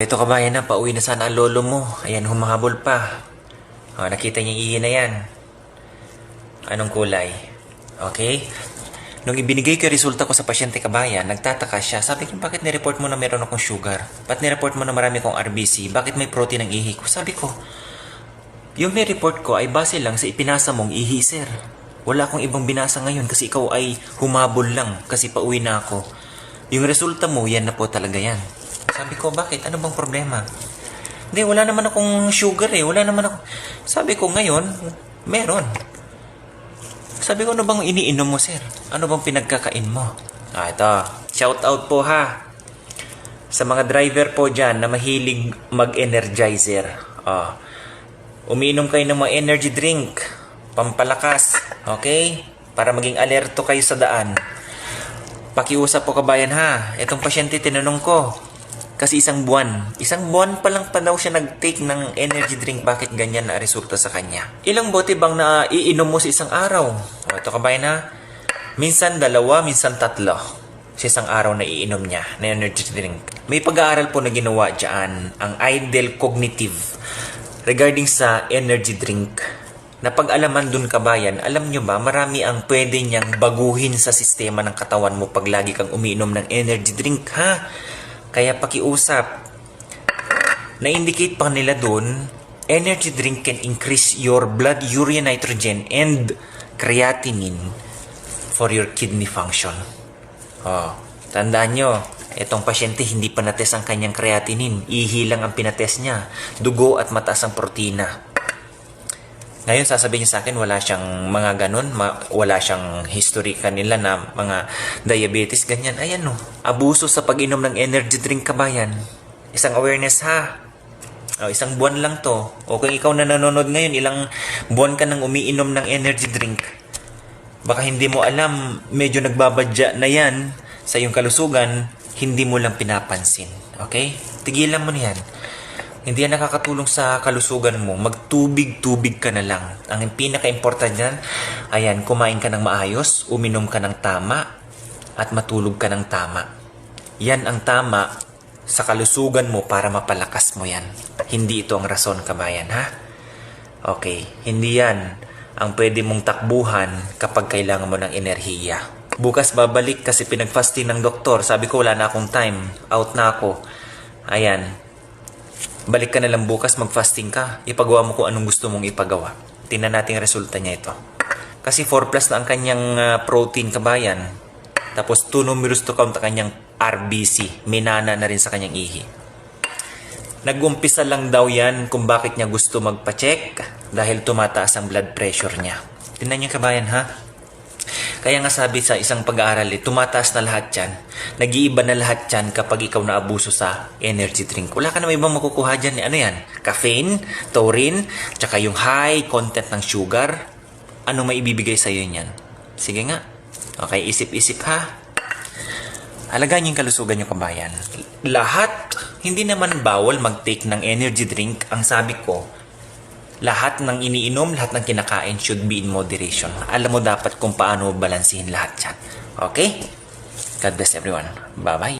Ito kabayan na, pauwi na sana ang lolo mo. Ayan, humahabol pa. Oh, nakita niya ihi na yan. Anong kulay? Okay? Nung ibinigay ko resulta ko sa pasyente kabayan, nagtataka siya. Sabi ko, bakit nireport mo na meron akong sugar? Ba't nireport mo na marami akong RBC? Bakit may protein ang ihi ko? Sabi ko, yung nireport ko ay base lang sa ipinasa mong ihi, sir. Wala akong ibang binasa ngayon kasi ikaw ay humabol lang kasi pauwi na ako. Yung resulta mo, yan na po talaga yan. Sabi ko, bakit? Ano bang problema? Hindi, wala naman akong sugar eh. Wala naman ako. Sabi ko, ngayon, meron. Sabi ko, ano bang iniinom mo, sir? Ano bang pinagkakain mo? Ah, ito. Shout out po ha. Sa mga driver po dyan na mahilig mag-energizer. Ah, umiinom kayo ng mga energy drink. Pampalakas. Okay? Para maging alerto kayo sa daan. Pakiusap po kabayan ha. Itong pasyente tinanong ko. Kasi isang buwan. Isang buwan pa lang pa daw siya nag-take ng energy drink. Bakit ganyan na resulta sa kanya? Ilang bote bang na iinom mo sa isang araw? O, ito kabayan ha. Minsan dalawa, minsan tatlo. Sa isang araw na iinom niya na energy drink. May pag-aaral po na ginawa dyan. Ang Idle Cognitive. Regarding sa energy drink na pag-alaman dun kabayan, alam nyo ba, marami ang pwede niyang baguhin sa sistema ng katawan mo pag lagi kang umiinom ng energy drink, ha? Kaya pakiusap, na-indicate pa nila dun, energy drink can increase your blood urea nitrogen and creatinine for your kidney function. Oh, tandaan nyo, itong pasyente hindi pa nates ang kanyang creatinine. Ihi lang ang pinates niya. Dugo at mataas ang protina. Ngayon, sasabihin niya sa akin, wala siyang mga ganun, ma- wala siyang history kanila na mga diabetes, ganyan. Ayan no, abuso sa pag-inom ng energy drink kabayan. Isang awareness ha. O, isang buwan lang to. O kung ikaw na nanonood ngayon, ilang buwan ka nang umiinom ng energy drink. Baka hindi mo alam, medyo nagbabadya na yan sa iyong kalusugan, hindi mo lang pinapansin. Okay? Tigilan mo na yan. Hindi yan nakakatulong sa kalusugan mo. Magtubig-tubig ka na lang. Ang pinaka-important yan, ayan, kumain ka ng maayos, uminom ka ng tama, at matulog ka ng tama. Yan ang tama sa kalusugan mo para mapalakas mo yan. Hindi ito ang rason, kabayan, ha? Okay, hindi yan ang pwede mong takbuhan kapag kailangan mo ng enerhiya. Bukas babalik kasi pinag-fasting ng doktor. Sabi ko wala na akong time. Out na ako. Ayan, Balik ka na lang bukas, mag-fasting ka. Ipagawa mo kung anong gusto mong ipagawa. Tingnan natin resulta niya ito. Kasi 4 plus na ang kanyang ah, protein kabayan. Tapos 2 numerous to count ang kanyang RBC. Minana na rin sa kanyang ihi. Nag-umpisa lang daw yan kung bakit niya gusto magpa-check dahil tumataas ang blood pressure niya. Tingnan niyo kabayan ha. Kaya nga sabi sa isang pag-aaral, eh, tumataas na lahat yan. Nag-iiba na lahat yan kapag ikaw na abuso sa energy drink. Wala ka na ibang makukuha dyan. eh. Ano yan? Caffeine, taurine, tsaka yung high content ng sugar. Ano may ibibigay sa iyo niyan? Sige nga. Okay, isip-isip ha. Alagaan yung kalusugan yung kabayan. Lahat, hindi naman bawal mag-take ng energy drink. Ang sabi ko, lahat ng iniinom, lahat ng kinakain should be in moderation. Alam mo dapat kung paano balansihin lahat yan. Okay? God bless everyone. Bye-bye.